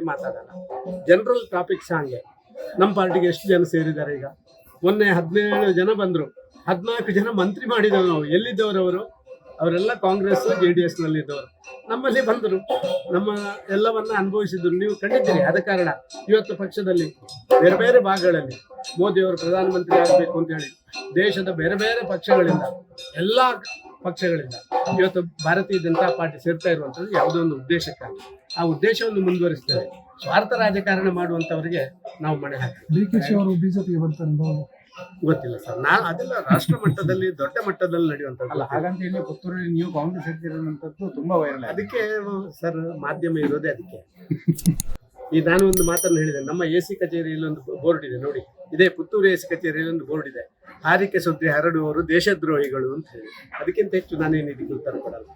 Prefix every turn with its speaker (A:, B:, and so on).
A: ಪತ್ತಿ ಮಾತಾಡೋಣ. General topics ಹಂಗೆ. ನಮ್ಮ ಪಾರ್ಟಿಗೆ ಎಷ್ಟು ಜನ ಸೇರಿದ್ದಾರೆ ಈಗ? ಮೊನ್ನೆ ಹದಿನೇಳು ಜನ ಬಂದರು. ಹದಿನಾಲ್ಕು ಜನ ಮಂತ್ರಿ ಮಾಡಿದವರು ನಾವು. ಎಲ್ಲಿದ್ದವರು ಅವರು? ಅವರೆಲ್ಲ ಕಾಂಗ್ರೆಸ್, ಜೆ ಡಿ ಎಸ್ನಲ್ಲಿದ್ದವರು. ನಮ್ಮಲ್ಲಿ ಬಂದರು. ನಮ್ಮ ಎಲ್ಲವನ್ನ ಅನುಭವಿಸಿದ್ರು. ನೀವು ಕಂಡಿದ್ದೀರಿ. ಆದ ಕಾರಣ ಇವತ್ತು ಪಕ್ಷದಲ್ಲಿ ಬೇರೆ ಬೇರೆ ಭಾಗಗಳಲ್ಲಿ ಮೋದಿಯವರು ಪ್ರಧಾನಮಂತ್ರಿ ಆಗಬೇಕು ಅಂತ ಹೇಳಿ ದೇಶದ ಬೇರೆ ಬೇರೆ ಪಕ್ಷಗಳಿಂದ, ಎಲ್ಲ ಪಕ್ಷಗಳಿಂದ ಇವತ್ತು ಭಾರತೀಯ ಜನತಾ ಪಾರ್ಟಿ ಸೇರ್ತಾ ಇರುವಂಥದ್ದು ಯಾವುದೋ ಒಂದು ಉದ್ದೇಶಕ್ಕಾಗಿ. ಆ ಉದ್ದೇಶವನ್ನು ಮುಂದುವರಿಸ್ತೇವೆ. ಸ್ವಾರ್ಥ ರಾಜಕಾರಣ ಮಾಡುವಂತವರಿಗೆ ನಾವು ಮಣೆ ಹಾಕ್ತೀವಿ.
B: ಅವರು ಬಿಜೆಪಿಗೆ ಬರ್ತಾರೆ
A: ಗೊತ್ತಿಲ್ಲ ಸರ್. ನಾ ಅದೆಲ್ಲ ರಾಷ್ಟ್ರ ಮಟ್ಟದಲ್ಲಿ ದೊಡ್ಡ ಮಟ್ಟದಲ್ಲಿ ನಡೆಯುವಂಥದ್ದು
C: ಅಲ್ಲ ಹಾಗಂತ ಹೇಳಿ ಪುತ್ತೂರಲ್ಲಿ ನೀವು ಕಾಂಗ್ರೆಸ್ ಇರ್ತಿರೋಂಥದ್ದು ತುಂಬಾ ವೈರಲ್ ಆಗಿದೆ.
A: ಅದಕ್ಕೆ ಸರ್ ಮಾಧ್ಯಮ ಇರೋದೇ ಅದಕ್ಕೆ. ಈ ನಾನು ಒಂದು ಮಾತನ್ನು ಹೇಳಿದೆ. ನಮ್ಮ ಎ ಸಿ ಕಚೇರಿಯಲ್ಲಿ ಒಂದು ಬೋರ್ಡ್ ಇದೆ ನೋಡಿ. ಇದೇ ಪುತ್ತೂರು ಎ ಸಿ ಕಚೇರಿಯಲ್ಲಿ ಒಂದು ಬೋರ್ಡ್ ಇದೆ. ಹಾರಿಕೆ ಸುದ್ದಿ ಹರಡುವವರು ದೇಶದ್ರೋಹಿಗಳು ಅಂತ ಹೇಳಿ. ಅದಕ್ಕಿಂತ ಹೆಚ್ಚು ನಾನೇನು ಇದಕ್ಕೆ ಉತ್ತರ ಕೊಡಲ್ಲ.